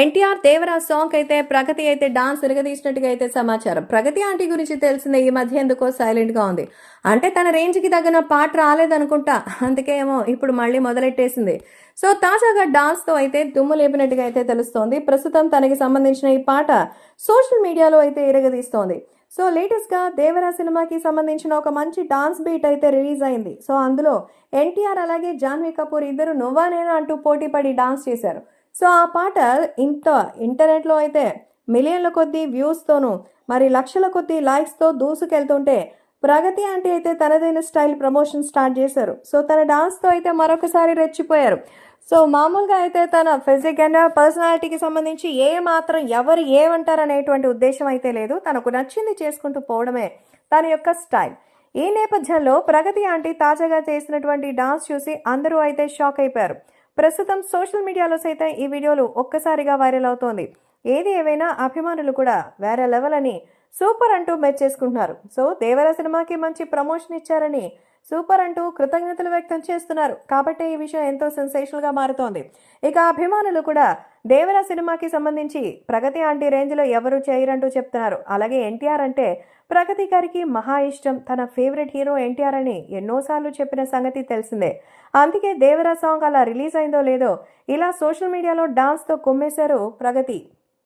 NTR Devaraj song అయితే ప్రగతి అయితే dance తిరగదీసినట్టుగా అయితే సమాచారం. ప్రగతి ఆంటీ గురించి తెలిసిందే ఈ మధ్య ఎందుకో సైలెంట్గా ఉంది. అంటే తన రేంజ్కి తగిన పాట రాలేదనుకుంటా. అందుకే ఏమో ఇప్పుడు మళ్ళీ మొదలెట్టేసింది. సో తాజాగా డాన్స్తో అయితే దుమ్ము లేపినట్టుగా అయితే తెలుస్తోంది. ప్రస్తుతం తనకి సంబంధించిన ఈ పాట సోషల్ మీడియాలో అయితే ఇరగదీస్తోంది. సో లేటెస్ట్గా దేవరా సినిమాకి సంబంధించిన ఒక మంచి డాన్స్ బీట్ అయితే రిలీజ్ అయింది. సో అందులో ఎన్టీఆర్ అలాగే జాన్వీ కపూర్ ఇద్దరు నువ్వా నేను అంటూ పోటీ పడి డాన్స్ చేశారు. సో ఆ పాట ఇంత ఇంటర్నెట్లో అయితే మిలియన్ల కొద్దీ వ్యూస్తోనూ మరి లక్షల కొద్దీ లైక్స్తో దూసుకెళ్తుంటే ప్రగతి అంటే అయితే తనదైన స్టైల్ ప్రమోషన్ స్టార్ట్ చేశారు. సో తన డాన్స్తో అయితే మరొకసారి రెచ్చిపోయారు. సో మామూలుగా అయితే తన ఫిజిక్ అండ్ పర్సనాలిటీకి సంబంధించి ఏ మాత్రం ఎవరు ఏమంటారు అనేటువంటి ఉద్దేశం అయితే లేదు. తనకు నచ్చింది చేసుకుంటూ పోవడమే తన యొక్క స్టైల్. ఈ నేపథ్యంలో ప్రగతి ఆంటీ తాజాగా చేసినటువంటి డాన్స్ చూసి అందరూ అయితే షాక్ అయిపోయారు. ప్రస్తుతం సోషల్ మీడియాలో సైతం ఈ వీడియోలు ఒక్కసారిగా వైరల్ అవుతోంది. ఏది ఏవైనా అభిమానులు కూడా వేరే లెవెల్ అని సూపర్ అంటూ మెచ్చేసుకుంటున్నారు సో దేవర సినిమాకి మంచి ప్రమోషన్ ఇచ్చారని సూపర్ అంటూ కృతజ్ఞతలు వ్యక్తం చేస్తున్నారు. కాబట్టి ఈ విషయం ఎంతో సెన్సేషనల్గా మారుతోంది. ఇక అభిమానులు కూడా దేవర సినిమాకి సంబంధించి ప్రగతి ఆంటీ రేంజ్లో ఎవరు చేయరంటూ చెప్తున్నారు. అలాగే ఎన్టీఆర్ అంటే ప్రగతి గారికి మహా ఇష్టం. తన ఫేవరెట్ హీరో ఎన్టీఆర్ అని ఎన్నోసార్లు చెప్పిన సంగతి తెలిసిందే. అందుకే దేవర సాంగ్ అలా రిలీజ్ అయిందో లేదో ఇలా సోషల్ మీడియాలో డాన్స్తో కుమ్మేశారు ప్రగతి.